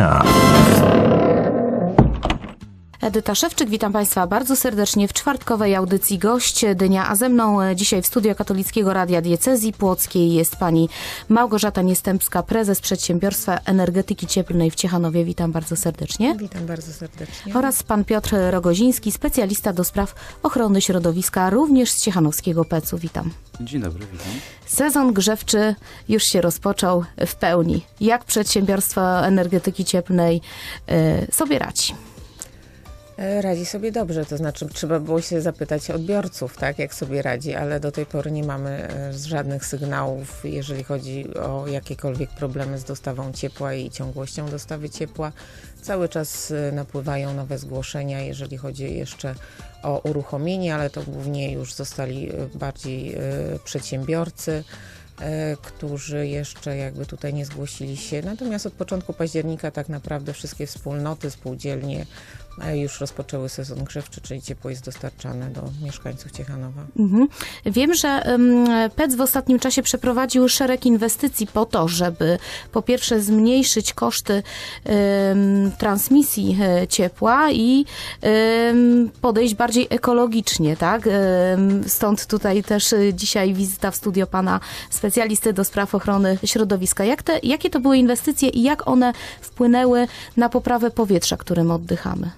dnia. Edyta Szewczyk, witam Państwa bardzo serdecznie w czwartkowej audycji Gość Dnia, a ze mną e, dzisiaj w studio Katolickiego Radia Diecezji Płockiej jest pani Małgorzata Niestępska, prezes Przedsiębiorstwa Energetyki Cieplnej w Ciechanowie. Witam bardzo serdecznie. Witam bardzo serdecznie. Oraz pan Piotr Rogoziński, specjalista do spraw ochrony środowiska, również z Ciechanowskiego PEC-u. Witam. Dzień dobry, witam. Sezon grzewczy już się rozpoczął w pełni. Jak przedsiębiorstwo energetyki cieplnej y, sobie radzi? E, Radzi sobie dobrze, to znaczy trzeba było się zapytać odbiorców, tak, jak sobie radzi, ale do tej pory nie mamy e, żadnych sygnałów, jeżeli chodzi o jakiekolwiek problemy z dostawą ciepła i ciągłością dostawy ciepła. Cały czas e, napływają nowe zgłoszenia, jeżeli chodzi jeszcze o uruchomienie, ale to głównie już zostali bardziej przedsiębiorcy którzy jeszcze jakby tutaj nie zgłosili się. Natomiast od początku października tak naprawdę wszystkie wspólnoty, spółdzielnie e, już rozpoczęły sezon grzewczy, czyli ciepło jest dostarczane do mieszkańców Ciechanowa. Mhm. Wiem, że PEC w ostatnim czasie przeprowadził szereg inwestycji po to, żeby po pierwsze zmniejszyć koszty em, transmisji e, ciepła i em, podejść bardziej ekologicznie, tak? Em, Stąd tutaj też e, dzisiaj wizyta w studio pana specjalisty do spraw ochrony środowiska. Jak te, jakie to były inwestycje i jak one wpłynęły na poprawę powietrza, którym oddychamy?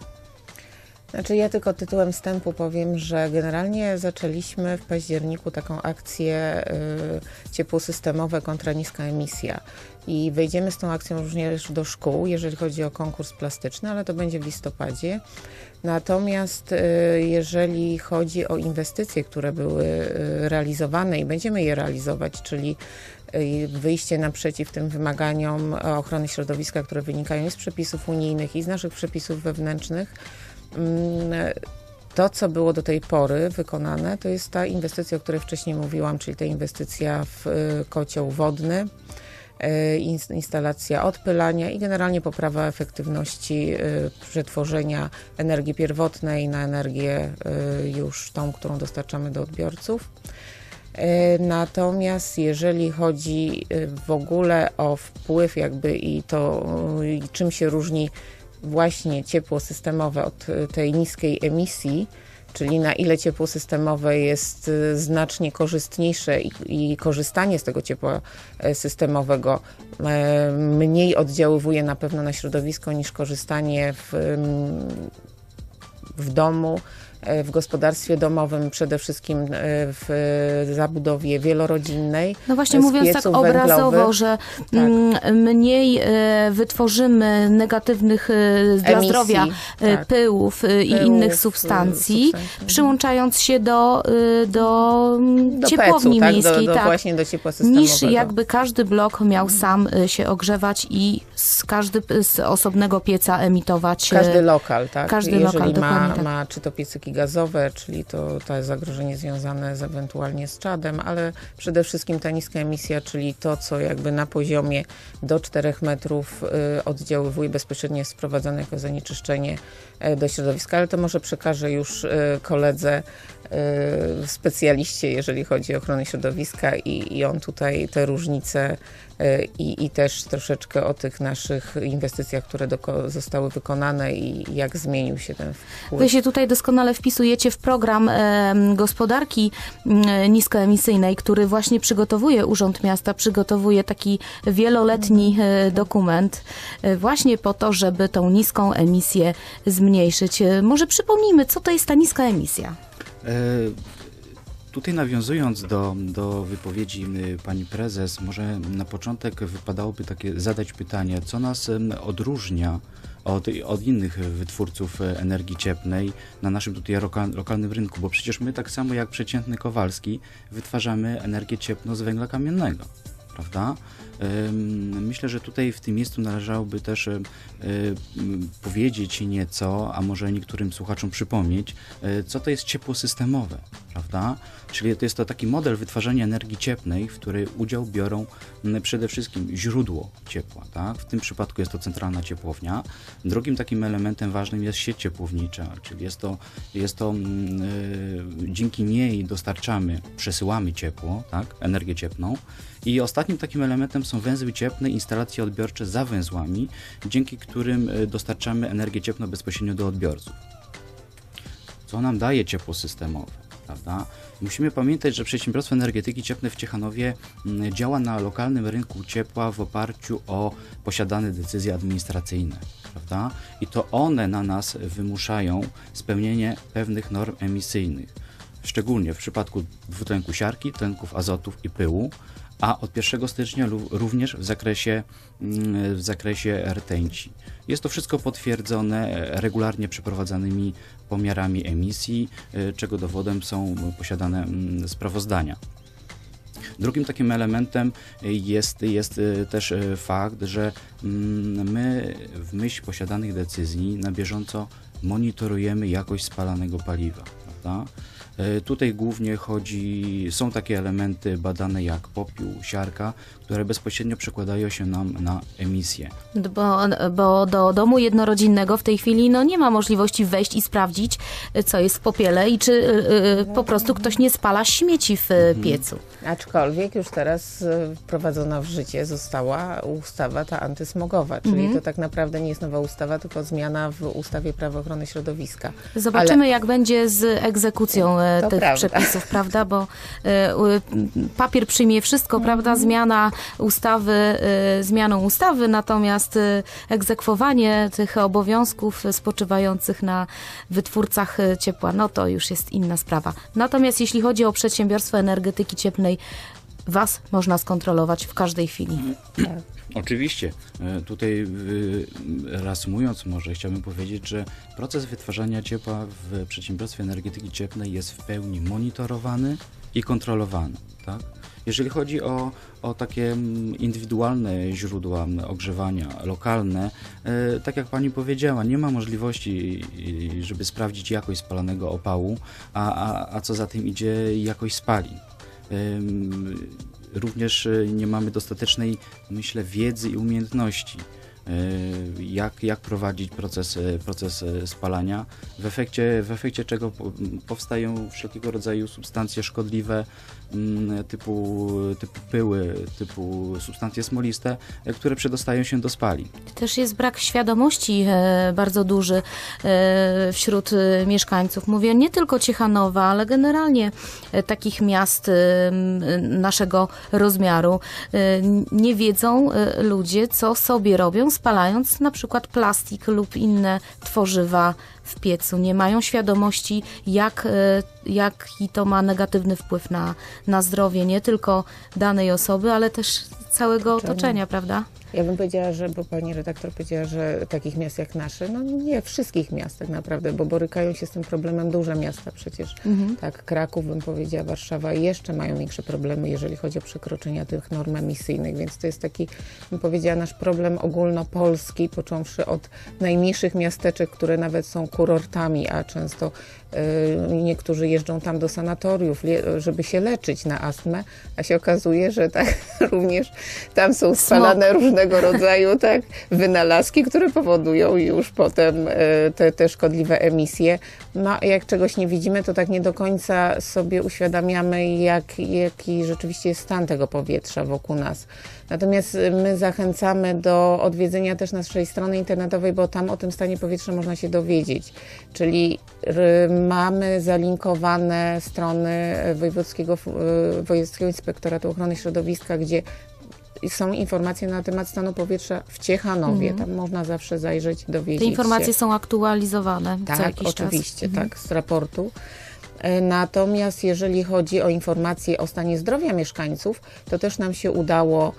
Znaczy ja tylko tytułem wstępu powiem, że generalnie zaczęliśmy w październiku taką akcję y, ciepło systemowe kontra niska emisja. I wejdziemy z tą akcją również do szkół, jeżeli chodzi o konkurs plastyczny, ale to będzie w listopadzie. Natomiast y, jeżeli chodzi o inwestycje, które były y, realizowane i będziemy je realizować, czyli y, wyjście naprzeciw tym wymaganiom ochrony środowiska, które wynikają i z przepisów unijnych, i z naszych przepisów wewnętrznych, to, co było do tej pory wykonane, to jest ta inwestycja, o której wcześniej mówiłam, czyli ta inwestycja w y, kocioł wodny, y, ins- instalacja odpylania i generalnie poprawa efektywności y, przetworzenia energii pierwotnej na energię już tą, którą dostarczamy do odbiorców. Natomiast jeżeli chodzi w ogóle o wpływ jakby i to i czym się różni właśnie ciepło systemowe od y, tej niskiej emisji, czyli na ile ciepło systemowe jest y, znacznie korzystniejsze i, i korzystanie z tego ciepła e, systemowego e, mniej oddziaływuje na pewno na środowisko niż korzystanie w, w domu, e, w gospodarstwie domowym, przede wszystkim e, w zabudowie wielorodzinnej. No właśnie mówiąc tak obrazowo, węglowych. że mm, mniej e, wytworzymy negatywnych e, dla Emisji, zdrowia e, tak. pyłów e, i Pyłów, innych substancji, substancji. przyłączając się do, do, mm, do ciepłowni pecu, tak, miejskiej, do, do tak. właśnie do ciepła. Niż jakby każdy blok miał sam się ogrzewać i z każdy z osobnego pieca emitować. Każdy lokal, tak? każdy Jeżeli lokal, ma, tak. ma czy to piecyki gazowe, czyli to, to zagrożenie związane z ewentualnie z czadem, ale przede wszystkim ta niska emisja, czyli to, co jakby na poziomie do 4 metrów y, oddziaływuje bezpośrednio jest sprowadzane jako zanieczyszczenie do środowiska, ale to może przekażę już y, koledze y, specjaliście, jeżeli chodzi o ochronę środowiska i, i on tutaj te różnice i, i też troszeczkę o tych naszych inwestycjach, które doko- zostały wykonane i jak zmienił się ten wpływ. Wy się tutaj doskonale wpisujecie w program em, gospodarki mm, niskoemisyjnej, który właśnie przygotowuje Urząd Miasta, przygotowuje taki wieloletni e, dokument e, właśnie po to, żeby tą niską emisję zmniejszyć. E, Może przypomnijmy, co to jest ta niska emisja? E, Tutaj nawiązując do, do wypowiedzi pani prezes, może na początek wypadałoby takie zadać pytanie, co nas odróżnia od, od innych wytwórców energii cieplnej na naszym tutaj lokal, lokalnym rynku, bo przecież my tak samo jak przeciętny Kowalski wytwarzamy energię cieplną z węgla kamiennego, prawda? Myślę, że tutaj w tym miejscu należałoby też e, powiedzieć nieco, a może niektórym słuchaczom przypomnieć, e, co to jest ciepło systemowe, prawda? Czyli to jest to taki model wytwarzania energii cieplnej, w której udział biorą przede wszystkim źródło ciepła, tak? W tym przypadku jest to centralna ciepłownia. Drugim takim elementem ważnym jest sieć ciepłownicza, czyli jest to, jest to y, dzięki niej dostarczamy, przesyłamy ciepło, tak? Energię cieplną. I ostatni Ostatnim takim elementem są węzły cieplne, instalacje odbiorcze za węzłami, dzięki którym y, dostarczamy energię cieplną bezpośrednio do odbiorców. Co nam daje ciepło systemowe? Prawda? Musimy pamiętać, że przedsiębiorstwo energetyki cieplnej w Ciechanowie mm, działa na lokalnym rynku ciepła w oparciu o posiadane decyzje administracyjne. Prawda? I to one na nas wymuszają spełnienie pewnych norm emisyjnych. Szczególnie w przypadku dwutlenku siarki, tlenków azotów i pyłu, a od 1 stycznia również w zakresie, mm, w zakresie rtęci. Jest to wszystko potwierdzone e, regularnie przeprowadzanymi pomiarami emisji, e, czego dowodem są posiadane mm, sprawozdania. Drugim takim elementem jest, jest e, też fakt, że mm, my w myśl posiadanych decyzji na bieżąco monitorujemy jakość spalanego paliwa. Prawda? E, Tutaj głównie chodzi, są takie elementy badane jak popiół, siarka, które bezpośrednio przekładają się nam na emisję. Bo, bo do domu jednorodzinnego w tej chwili no, nie ma możliwości wejść i sprawdzić, co jest w popiele i czy y, y, po prostu ktoś nie spala śmieci w y, piecu. Aczkolwiek już teraz e, wprowadzona w życie została ustawa ta antysmogowa, czyli Mhm. to tak naprawdę nie jest nowa ustawa, tylko zmiana w ustawie Prawo ochrony środowiska. Zobaczymy, jak będzie z egzekucją e, To tych prawda. przepisów, prawda? Bo e, papier przyjmie wszystko, Mhm. prawda? Zmiana ustawy, e, zmianą ustawy, natomiast e, egzekwowanie tych obowiązków spoczywających na wytwórcach e, ciepła, no to już jest inna sprawa. Natomiast jeśli chodzi o przedsiębiorstwo energetyki cieplnej, Was można skontrolować w każdej chwili. Tak. Oczywiście. E, Tutaj reasumując może chciałbym powiedzieć, że proces wytwarzania ciepła w przedsiębiorstwie energetyki cieplnej jest w pełni monitorowany i kontrolowany. Tak? Jeżeli chodzi o, o takie mm, indywidualne źródła mm, ogrzewania, lokalne, e, tak jak Pani powiedziała, nie ma możliwości, żeby sprawdzić jakość spalanego opału, a, a, a co za tym idzie jakość spalin. Również y, nie mamy dostatecznej, myślę, wiedzy i umiejętności, y, jak, jak prowadzić proces, y, proces spalania, w efekcie, w efekcie czego po- powstają wszelkiego rodzaju substancje szkodliwe typu, typu pyły, typu substancje smoliste, y, które przedostają się do spalin. Też jest brak świadomości e, bardzo duży e, wśród e, mieszkańców. Mówię nie tylko Ciechanowa, ale generalnie e, takich miast e, naszego rozmiaru. E, Nie wiedzą e, ludzie, co sobie robią, spalając na przykład plastik lub inne tworzywa w piecu. Nie mają świadomości, jak, e, jaki to ma negatywny wpływ na, na zdrowie nie tylko danej osoby, ale też całego otoczenia, prawda? Ja bym powiedziała, że, bo pani redaktor powiedziała, że takich miast jak nasze, no nie wszystkich miast tak naprawdę, bo borykają się z tym problemem duże miasta przecież. Tak, Kraków bym powiedziała, Warszawa jeszcze mają większe problemy, jeżeli chodzi o przekroczenia tych norm emisyjnych, więc to jest taki, bym powiedziała, nasz problem ogólnopolski, począwszy od najmniejszych miasteczek, które nawet są kurortami, a często niektórzy jeżdżą tam do sanatoriów, żeby się leczyć na astmę, a się okazuje, że tak również tam są spalane różnego rodzaju tak, wynalazki, które powodują już potem e, te, te szkodliwe emisje. No, jak czegoś nie widzimy, to tak nie do końca sobie uświadamiamy, jak, jaki rzeczywiście jest stan tego powietrza wokół nas. Natomiast y, my zachęcamy do odwiedzenia też naszej strony internetowej, bo tam o tym stanie powietrza można się dowiedzieć. Czyli r, mamy zalinkowane strony Wojewódzkiego, y, Wojewódzkiego Inspektoratu Ochrony Środowiska, gdzie są informacje na temat stanu powietrza w Ciechanowie. Tam można zawsze zajrzeć, dowiedzieć Te informacje się. są aktualizowane co Tak, jakiś oczywiście, czas. Mhm. tak, z raportu. Natomiast jeżeli chodzi o informacje o stanie zdrowia mieszkańców, to też nam się udało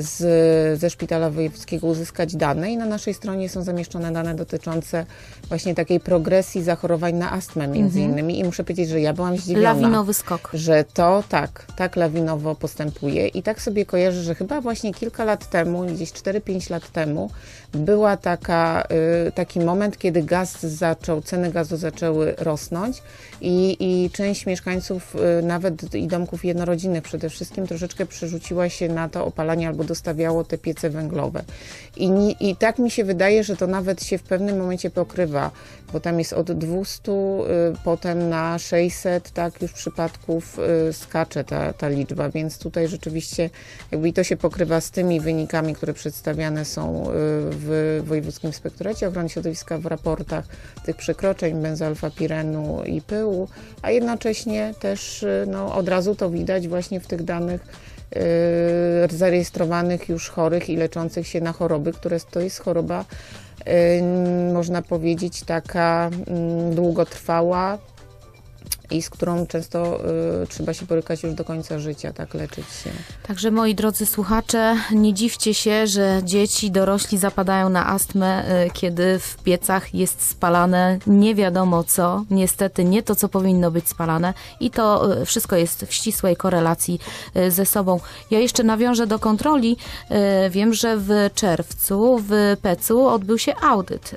z, ze Szpitala Wojewódzkiego uzyskać dane i na naszej stronie są zamieszczone dane dotyczące właśnie takiej progresji zachorowań na astmę między innymi i muszę powiedzieć, że ja byłam zdziwiona Mhm. Lawinowy skok. że to tak, tak lawinowo postępuje i tak sobie kojarzę, że chyba właśnie kilka lat temu, gdzieś 4-5 lat temu, była taka, y, taki moment, kiedy gaz zaczął, ceny gazu zaczęły rosnąć i I, I część mieszkańców, y, nawet i domków jednorodzinnych przede wszystkim, troszeczkę przerzuciła się na to opalanie albo dostawiało te piece węglowe. I, I tak mi się wydaje, że to nawet się w pewnym momencie pokrywa, bo tam jest od 200, y, potem na 600, tak już przypadków y, skacze ta, ta liczba, więc tutaj rzeczywiście jakby i to się pokrywa z tymi wynikami, które przedstawiane są y, w Wojewódzkim Inspektoracie Ochrony Środowiska w raportach tych przekroczeń benzoalfapirenu i pyłu, a jednocześnie też y, no, od razu to widać właśnie w tych danych zarejestrowanych już chorych i leczących się na choroby, które to jest choroba, y, można powiedzieć, taka mm, długotrwała i z którą często y, trzeba się borykać już do końca życia, tak leczyć się. Także moi drodzy słuchacze, nie dziwcie się, że dzieci, dorośli zapadają na astmę, y, kiedy w piecach jest spalane nie wiadomo co, niestety nie to, co powinno być spalane i to y, wszystko jest w ścisłej korelacji y, ze sobą. Ja jeszcze nawiążę do kontroli. Y, Wiem, że w czerwcu w PEC-u odbył się audyt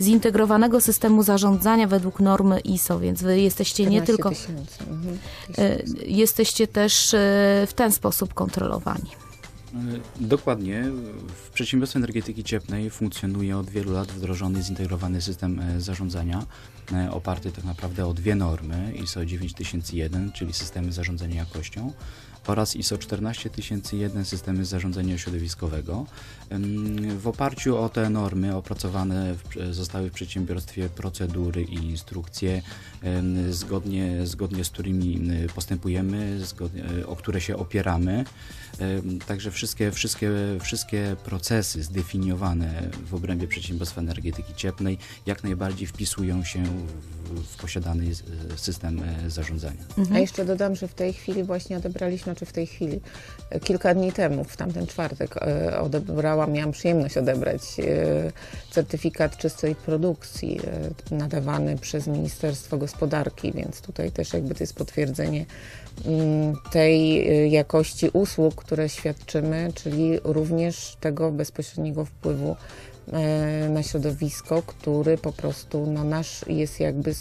zintegrowanego systemu zarządzania według normy ISO, więc wy jesteście nie 14 tylko... mhm, tysięcy. jesteście też y, w ten sposób kontrolowani. E, Dokładnie. W przedsiębiorstwie energetyki cieplnej funkcjonuje od wielu lat wdrożony zintegrowany system e, zarządzania, e, oparty tak naprawdę o dwie normy ISO 9001, czyli systemy zarządzania jakością oraz ISO 14001, systemy zarządzania środowiskowego. W oparciu o te normy opracowane zostały w przedsiębiorstwie procedury i instrukcje, zgodnie, zgodnie z którymi postępujemy, zgodnie, o które się opieramy. Także wszystkie, wszystkie, wszystkie procesy zdefiniowane w obrębie przedsiębiorstwa energetyki cieplnej jak najbardziej wpisują się w, w posiadany system e, zarządzania. A jeszcze dodam, że w tej chwili właśnie odebraliśmy, czy w tej chwili, kilka dni temu, w tamten czwartek, e, odebrałam, miałam przyjemność odebrać e, certyfikat czystej produkcji e, nadawany przez Ministerstwo Gospodarki, więc tutaj też jakby to jest potwierdzenie mm, tej jakości usług, które świadczymy, czyli również tego bezpośredniego wpływu na środowisko, który po prostu no, nasz jest jakby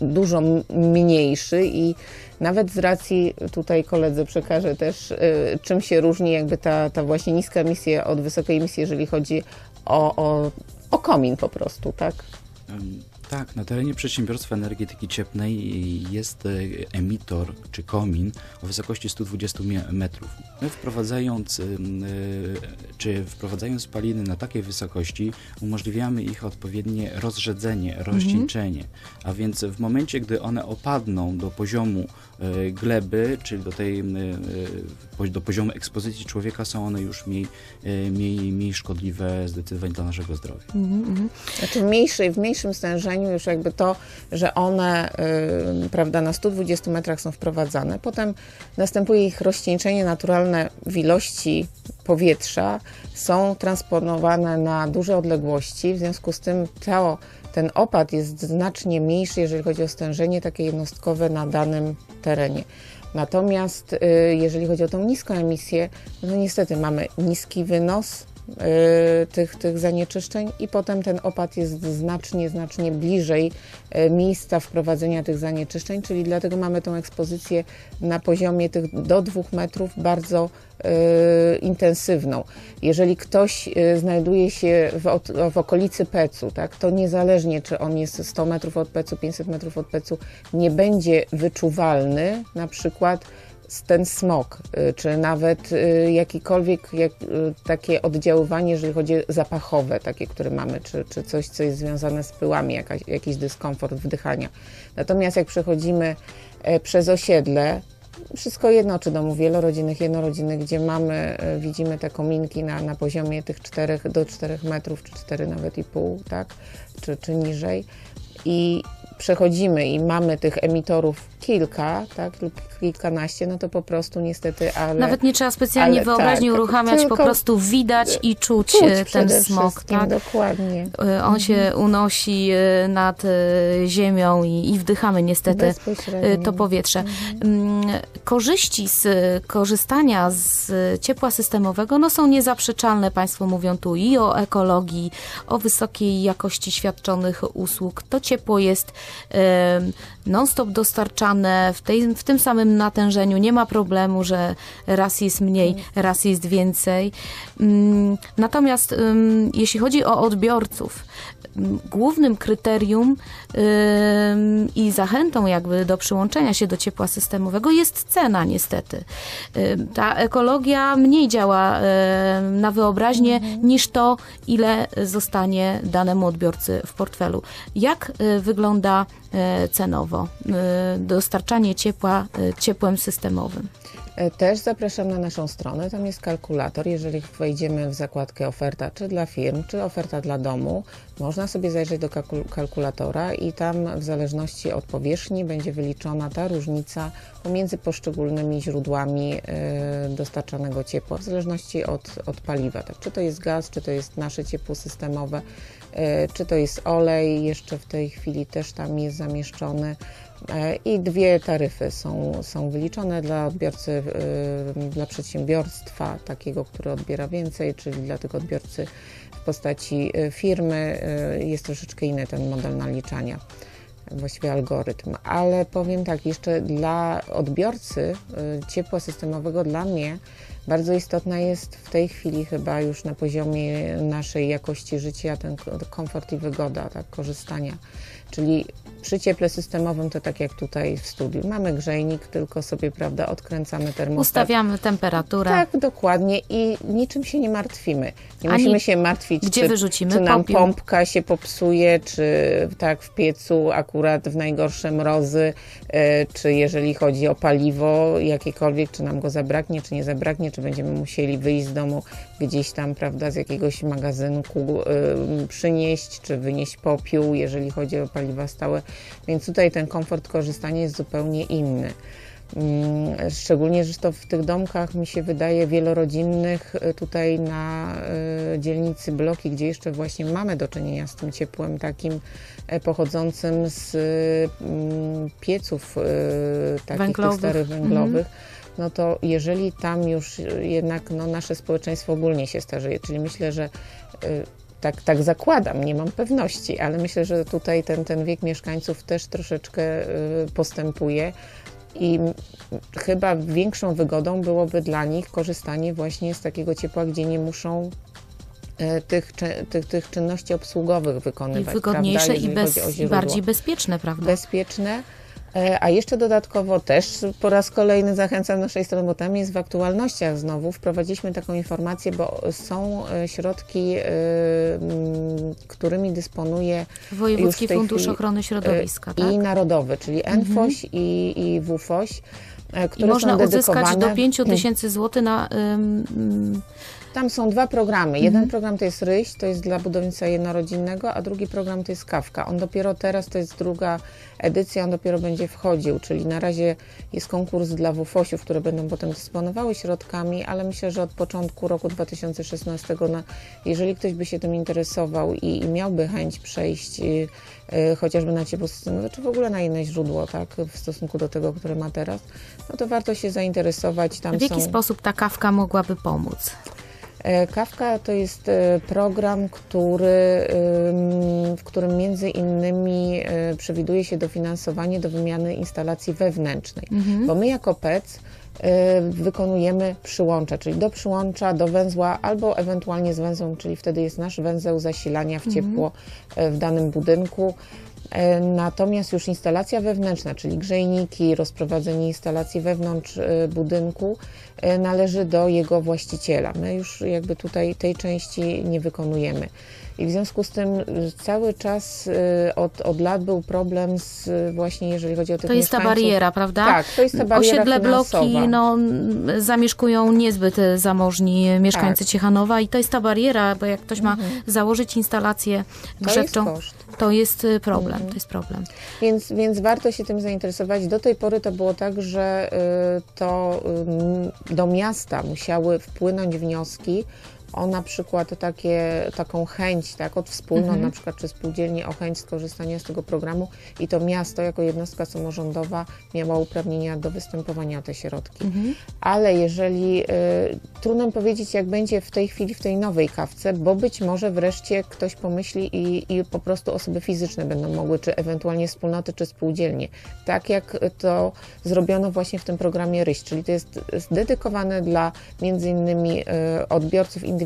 dużo mniejszy i nawet z racji, tutaj koledze przekażę też, y, czym się różni jakby ta, ta właśnie niska emisja od wysokiej emisji, jeżeli chodzi o, o, o komin po prostu, tak? Tak, na terenie przedsiębiorstwa energetyki cieplnej jest e, emitor czy komin o wysokości 120 mie- metrów. My wprowadzając, em, e, czy wprowadzając spaliny na takiej wysokości, umożliwiamy ich odpowiednie rozrzedzenie, rozcieńczenie. A więc w momencie, gdy one opadną do poziomu e, gleby, czyli do, tej, e, do poziomu ekspozycji człowieka, są one już mniej, e, mniej, mniej szkodliwe zdecydowanie dla naszego zdrowia. Znaczy w, mniejszej, w mniejszym stężeniu już jakby to, że one y, prawda, na 120 metrach są wprowadzane, potem następuje ich rozcieńczenie naturalne w ilości powietrza, są transponowane na duże odległości, w związku z tym to, ten opad jest znacznie mniejszy, jeżeli chodzi o stężenie takie jednostkowe na danym terenie. Natomiast y, jeżeli chodzi o tą niską emisję, no niestety mamy niski wynos tych, tych zanieczyszczeń i potem ten opad jest znacznie, znacznie bliżej y, miejsca wprowadzenia tych zanieczyszczeń, czyli dlatego mamy tą ekspozycję na poziomie tych do dwóch metrów bardzo y, intensywną. Jeżeli ktoś y, znajduje się w, w okolicy pecu, tak, to niezależnie czy on jest 100 metrów od pecu, 500 metrów od pecu, nie będzie wyczuwalny na przykład ten smog, y, czy nawet y, jakikolwiek jak, y, takie oddziaływanie, jeżeli chodzi zapachowe, takie, które mamy, czy, czy coś, co jest związane z pyłami, jakiś dyskomfort wdychania. Natomiast jak przechodzimy e, przez osiedle, wszystko jedno, czy domów wielorodzinnych, jednorodzinnych, gdzie mamy, e, widzimy te kominki na, na poziomie tych 4 do 4 metrów, czy 4 nawet i pół, tak, czy, czy niżej. I przechodzimy i mamy tych emitorów kilka, tak, lub kilkanaście, no to po prostu niestety, ale... Nawet nie trzeba specjalnie ale wyobraźni tak, uruchamiać, po prostu widać i czuć, czuć e, ten smog. Tak? dokładnie. E, On się unosi e, nad ziemią i, i wdychamy niestety to powietrze. Mm, Korzyści z korzystania z ciepła systemowego no, są niezaprzeczalne. Państwo mówią tu i o ekologii, o wysokiej jakości świadczonych usług. To ciepło jest non-stop dostarczane w, tej, w tym samym natężeniu. Nie ma problemu, że raz jest mniej, raz jest więcej. Mm, Natomiast jeśli chodzi o odbiorców, głównym kryterium i zachętą jakby do przyłączenia się do ciepła systemowego jest cena niestety. Ta ekologia mniej działa na wyobraźnię niż to, ile zostanie danemu odbiorcy w portfelu. Jak y, wygląda cenowo y, dostarczanie ciepła y, ciepłem systemowym? E, Też zapraszam na naszą stronę. Tam jest kalkulator. Jeżeli wejdziemy w zakładkę oferta, czy dla firm, czy oferta dla domu, można sobie zajrzeć do kalku- kalkulatora i tam w zależności od powierzchni będzie wyliczona ta różnica pomiędzy poszczególnymi źródłami e, dostarczanego ciepła, w zależności od, od paliwa. Tak? Czy to jest gaz, czy to jest nasze ciepło systemowe, e, czy to jest olej, jeszcze w tej chwili też tam jest zamieszczony. E, I dwie taryfy są, są wyliczone dla odbiorcy, y, dla przedsiębiorstwa takiego, który odbiera więcej, czyli dla tego odbiorcy w postaci firmy. Jest troszeczkę inny ten model naliczania, właściwie algorytm. Ale powiem tak, jeszcze dla odbiorcy ciepła systemowego, dla mnie bardzo istotna jest w tej chwili chyba już na poziomie naszej jakości życia ten komfort i wygoda tak, korzystania. Czyli przy cieple systemowym to tak jak tutaj w studiu. Mamy grzejnik, tylko sobie, prawda, odkręcamy termostat. Ustawiamy temperaturę. Tak, dokładnie i niczym się nie martwimy. Nie Ani musimy się martwić, gdzie czy, wyrzucimy czy nam popiół. pompka się popsuje, czy tak w piecu akurat w najgorsze mrozy, e, czy jeżeli chodzi o paliwo jakiekolwiek, czy nam go zabraknie, czy nie zabraknie, czy będziemy musieli wyjść z domu gdzieś tam, prawda, z jakiegoś magazynku e, przynieść, czy wynieść popiół, jeżeli chodzi o paliwa stałe. Więc tutaj ten komfort korzystania jest zupełnie inny. Mm, Szczególnie, że to w tych domkach mi się wydaje wielorodzinnych y, tutaj na y, dzielnicy bloki, gdzie jeszcze właśnie mamy do czynienia z tym ciepłem takim e, pochodzącym z y, mm, pieców y, takich Węglowych. tych starych węglowych. No to jeżeli tam już y, jednak no, nasze społeczeństwo ogólnie się starzeje, czyli myślę, że y, tak, tak zakładam, nie mam pewności, ale myślę, że tutaj ten, ten wiek mieszkańców też troszeczkę y, postępuje i chyba większą wygodą byłoby dla nich korzystanie właśnie z takiego ciepła, gdzie nie muszą tych, tych, tych czynności obsługowych I wykonywać. wygodniejsze i, bez, o i źródło bardziej bezpieczne, prawda? bezpieczne. E, A jeszcze dodatkowo też po raz kolejny zachęcam naszej strony, bo tam jest w aktualnościach znowu. Wprowadziliśmy taką informację, bo są e, środki, e, którymi dysponuje Wojewódzki Fundusz chwili, Ochrony Środowiska, tak? i narodowy, czyli NFOŚ i, i WFOŚ, I można uzyskać do 5 tysięcy złotych na... ym, Tam są dwa programy. Jeden program to jest RYŚ, to jest dla budownictwa jednorodzinnego, a drugi program to jest KAWKA. On dopiero teraz, to jest druga edycja, on dopiero będzie wchodził, czyli na razie jest konkurs dla WFOŚ-ów, które będą potem dysponowały środkami, ale myślę, że od początku roku 2016, na, jeżeli ktoś by się tym interesował i, i miałby chęć przejść y, y, chociażby na ciepło systemowe, czy w ogóle na inne źródło, tak, w stosunku do tego, które ma teraz, no to warto się zainteresować. Tam w jaki są... sposób ta kawka mogłaby pomóc? E, Kawka to jest e, program, który, w którym między innymi e, przewiduje się dofinansowanie do wymiany instalacji wewnętrznej, bo my jako PEC wykonujemy przyłącza, czyli do przyłącza, do węzła albo ewentualnie z węzłem, czyli wtedy jest nasz węzeł zasilania w ciepło e, w danym budynku. E, Natomiast już instalacja wewnętrzna, czyli grzejniki, rozprowadzenie instalacji wewnątrz e, budynku e, należy do jego właściciela. My już jakby tutaj tej części nie wykonujemy. I w związku z tym e, cały czas e, od, od lat był problem z e, właśnie jeżeli chodzi o tych To jest ta bariera, prawda? Tak, to jest ta bariera Osiedle bloki finansowa. no, m, zamieszkują niezbyt zamożni mieszkańcy Tak. Ciechanowa i to jest ta bariera, bo jak ktoś ma założyć instalację Mhm. To jest grzewczą, to jest problem, Mhm. to jest problem. Więc, więc warto się tym zainteresować. Do tej pory to było tak, że y, to y, do miasta musiały wpłynąć wnioski o na przykład takie, taką chęć, tak, od wspólnot Mhm. na przykład czy spółdzielni o chęć skorzystania z tego programu i to miasto jako jednostka samorządowa miała uprawnienia do występowania o te środki. Mhm. Ale jeżeli, y, trudno powiedzieć jak będzie w tej chwili w tej nowej kawce, bo być może wreszcie ktoś pomyśli i, i po prostu osoby fizyczne będą mogły, czy ewentualnie wspólnoty, czy spółdzielnie. Tak jak to zrobiono właśnie w tym programie RYŚ, czyli to jest dedykowane dla między innymi y, odbiorców indywidualnych,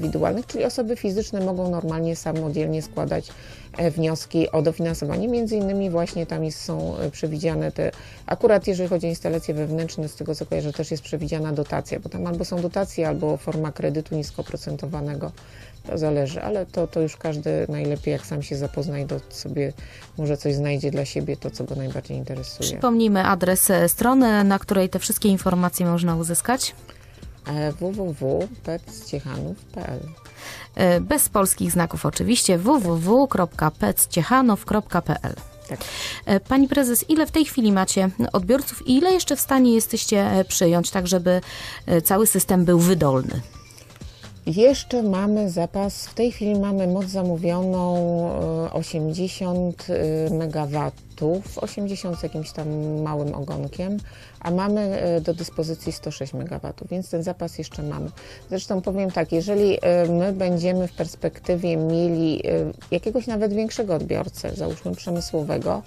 czyli osoby fizyczne mogą normalnie samodzielnie składać e, wnioski o dofinansowanie. Między innymi właśnie tam są e, przewidziane te, akurat jeżeli chodzi o instalacje wewnętrzne, z tego co kojarzę, też jest przewidziana dotacja, bo tam albo są dotacje, albo forma kredytu niskoprocentowanego. To zależy, ale to, to już każdy najlepiej, jak sam się zapozna i do sobie może coś znajdzie dla siebie, to co go najbardziej interesuje. Przypomnijmy adres e, strony, na której te wszystkie informacje można uzyskać. Www.petciechanów.pl E, Bez polskich znaków oczywiście www.pecciechanów.pl Tak. E, Pani prezes, ile w tej chwili macie odbiorców i ile jeszcze w stanie jesteście e, przyjąć, tak żeby cały system był wydolny? Jeszcze mamy zapas, w tej chwili mamy moc zamówioną e, 80 MW, 80 z jakimś tam małym ogonkiem, a mamy e, do dyspozycji 106 MW, więc ten zapas jeszcze mamy. Zresztą powiem tak, jeżeli e, my będziemy w perspektywie mieli e, jakiegoś nawet większego odbiorcę, załóżmy przemysłowego,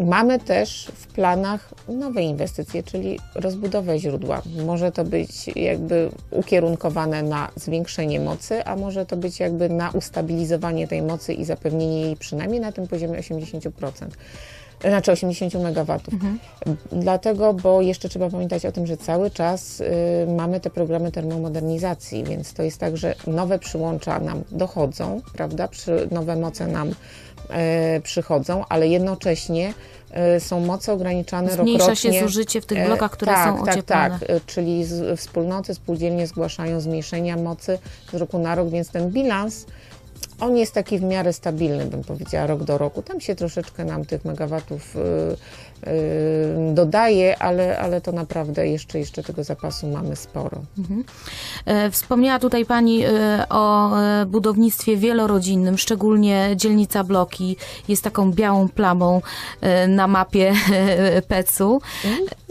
Mamy też w planach nowe inwestycje, czyli rozbudowę źródła. Może to być jakby ukierunkowane na zwiększenie mocy, a może to być jakby na ustabilizowanie tej mocy i zapewnienie jej przynajmniej na tym poziomie 80%. Znaczy 80 MW. Dlatego, bo jeszcze trzeba pamiętać o tym, że cały czas y, mamy te programy termomodernizacji, więc to jest tak, że nowe przyłącza nam dochodzą, prawda? Przy, nowe moce nam przychodzą, ale jednocześnie e, są moce ograniczane Zmniejsza rokrocznie. się zużycie w tych E, blokach, które tak, są tak, ocieplane. Tak, e, czyli z, wspólnoty, spółdzielnie zgłaszają zmniejszenia mocy z roku na rok, więc ten bilans on jest taki w miarę stabilny, bym powiedziała, rok do roku. Tam się troszeczkę nam tych megawatów dodaje, ale, ale to naprawdę jeszcze, jeszcze tego zapasu mamy sporo. E, Wspomniała tutaj Pani e, o e, budownictwie wielorodzinnym, szczególnie dzielnica Bloki jest taką białą plamą na mapie PEC-u,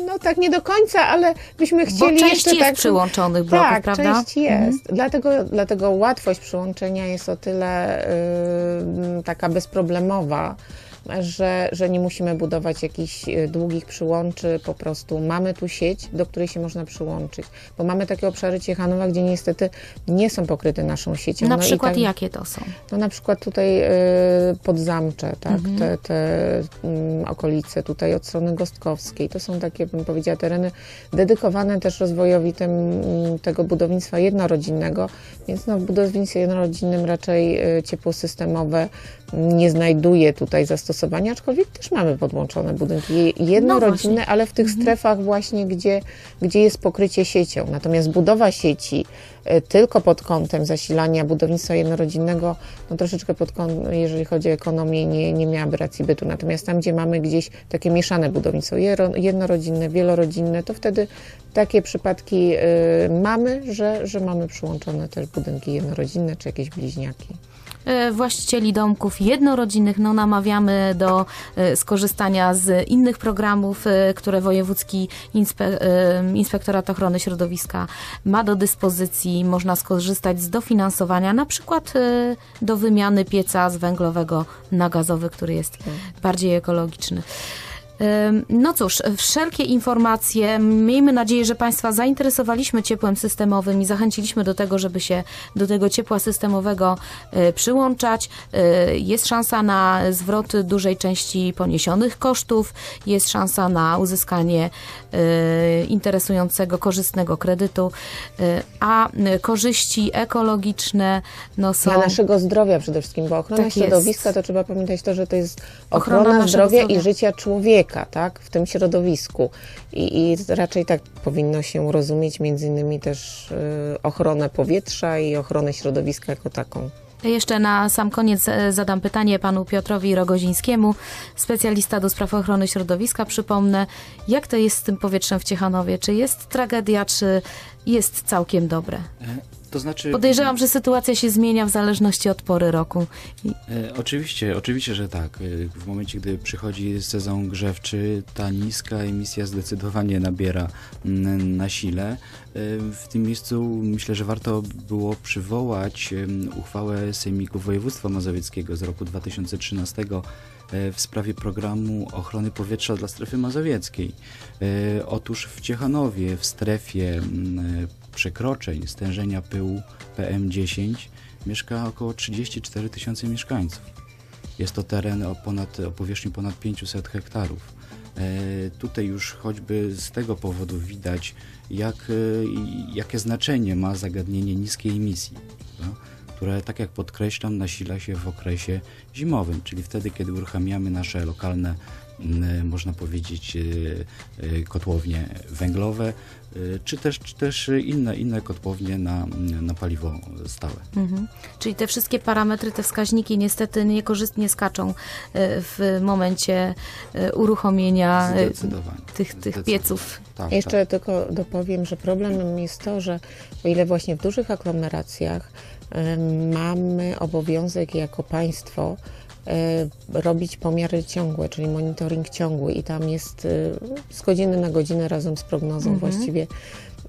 No tak nie do końca, ale byśmy bo chcieli część jeszcze jest tak... przyłączonych bloków, tak, prawda? Mhm. część jest. Dlatego, dlatego łatwość przyłączenia jest o tyle y, taka bezproblemowa, że, że nie musimy budować jakichś y, długich przyłączy, po prostu mamy tu sieć, do której się można przyłączyć. Bo mamy takie obszary Ciechanowa, gdzie niestety nie są pokryte naszą siecią. Na No przykład tak- jakie to są? no na przykład tutaj y, podzamcze, tak, Mhm. te, te mm, okolice tutaj od strony Gostkowskiej, to są takie, bym powiedziała, tereny dedykowane też rozwojowi tym, mm, tego budownictwa jednorodzinnego, więc no, w budownictwie jednorodzinnym raczej y, ciepło systemowe nie znajduje tutaj zastosowania, aczkolwiek też mamy podłączone budynki je- jednorodzinne, właśnie. ale w tych strefach właśnie, gdzie, gdzie jest pokrycie siecią. Natomiast budowa sieci e, tylko pod kątem zasilania budownictwa jednorodzinnego, no troszeczkę pod kątem, jeżeli chodzi o ekonomię, nie, nie miałaby racji bytu. Natomiast tam, gdzie mamy gdzieś takie mieszane budownictwo jednorodzinne, wielorodzinne, to wtedy takie przypadki e, mamy, że, że mamy przyłączone też budynki jednorodzinne czy jakieś bliźniaki. E, Właścicieli domków jednorodzinnych no, namawiamy do e, skorzystania z innych programów, e, które Wojewódzki Inspe Inspektorat Ochrony Środowiska ma do dyspozycji. Można skorzystać z dofinansowania, na przykład do wymiany pieca z węglowego na gazowy, który jest bardziej ekologiczny. No cóż, wszelkie informacje, miejmy nadzieję, że Państwa zainteresowaliśmy ciepłem systemowym i zachęciliśmy do tego, żeby się do tego ciepła systemowego y, przyłączać. Y, Jest szansa na zwrot dużej części poniesionych kosztów, jest szansa na uzyskanie y, interesującego, korzystnego kredytu, a korzyści ekologiczne no, są... Dla naszego zdrowia przede wszystkim, bo ochrona Tak środowiska jest. to trzeba pamiętać to, że to jest Ochrona ochrona, zdrowia, zdrowia. i życia człowieka, tak, w tym środowisku. I, i raczej tak powinno się rozumieć między innymi też y, ochronę powietrza i ochronę środowiska jako taką. Jeszcze na sam koniec e, zadam pytanie panu Piotrowi Rogozińskiemu, specjalista do spraw ochrony środowiska. Przypomnę, jak to jest z tym powietrzem w Ciechanowie? Czy jest tragedia, czy jest całkiem dobre? To znaczy... Podejrzewam, że sytuacja się zmienia w zależności od pory roku. I E, oczywiście, oczywiście, że tak. E, W momencie, gdy przychodzi sezon grzewczy, ta niska emisja zdecydowanie nabiera na sile. E, W tym miejscu myślę, że warto było przywołać uchwałę Sejmiku Województwa Mazowieckiego z roku 2013 e, w sprawie programu ochrony powietrza dla strefy mazowieckiej. Otóż w Ciechanowie, w strefie przekroczeń stężenia pyłu PM10 mieszka około 34 tysiące mieszkańców. Jest to teren o, ponad, o powierzchni ponad 500 hektarów. E, tutaj już choćby z tego powodu widać, jak, e, jakie znaczenie ma zagadnienie niskiej emisji, prawda? które, tak jak podkreślam, nasila się w okresie zimowym, czyli wtedy, kiedy uruchamiamy nasze lokalne, można powiedzieć, e, e, kotłownie węglowe, e, czy też, czy też inne, inne kotłownie na, na paliwo stałe. Mhm. Czyli te wszystkie parametry, te wskaźniki niestety niekorzystnie skaczą w momencie uruchomienia tych, tych pieców. Tak, Jeszcze tylko dopowiem, że problemem jest to, że o ile właśnie w dużych aglomeracjach mamy obowiązek jako państwo robić pomiary ciągłe, czyli monitoring ciągły i tam jest e, z godziny na godzinę razem z prognozą Mhm. właściwie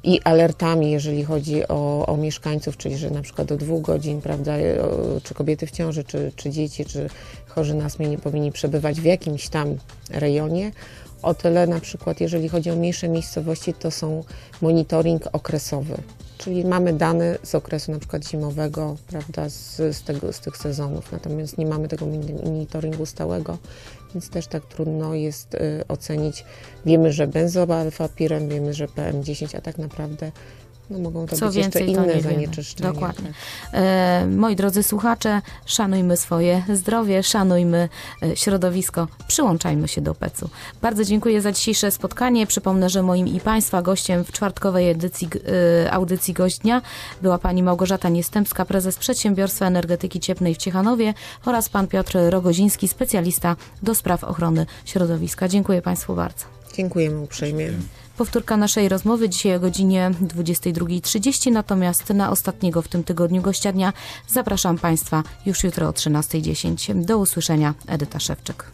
i alertami, jeżeli chodzi o, o mieszkańców, czyli że na przykład do dwóch godzin, prawda, o, czy kobiety w ciąży, czy, czy dzieci, czy chorzy na astmę nie powinni przebywać w jakimś tam rejonie. O tyle na przykład, jeżeli chodzi o mniejsze miejscowości, to są monitoring okresowy. Czyli mamy dane z okresu na przykład zimowego, prawda, z, z, tego, z tych sezonów. Natomiast nie mamy tego monitoringu stałego, więc też tak trudno jest y, ocenić. Wiemy, że benzoalfapiren, wiemy, że PM10, a tak naprawdę no, mogą to Co być jeszcze więcej, to inne nie wiemy. zanieczyszczenia. Dokładnie. E, moi drodzy słuchacze, szanujmy swoje zdrowie, szanujmy e, środowisko, przyłączajmy się do PEC-u. Bardzo dziękuję za dzisiejsze spotkanie. Przypomnę, że moim i Państwa gościem w czwartkowej edycji e, audycji Gość Dnia była Pani Małgorzata Niestępska, prezes Przedsiębiorstwa Energetyki Cieplnej w Ciechanowie oraz Pan Piotr Rogoziński, specjalista do spraw ochrony środowiska. Dziękuję Państwu bardzo. Dziękujemy uprzejmie. Powtórka naszej rozmowy dzisiaj o godzinie 22.30, natomiast na ostatniego w tym tygodniu gościa dnia zapraszam Państwa już jutro o 13.10. Do usłyszenia, Edyta Szewczyk.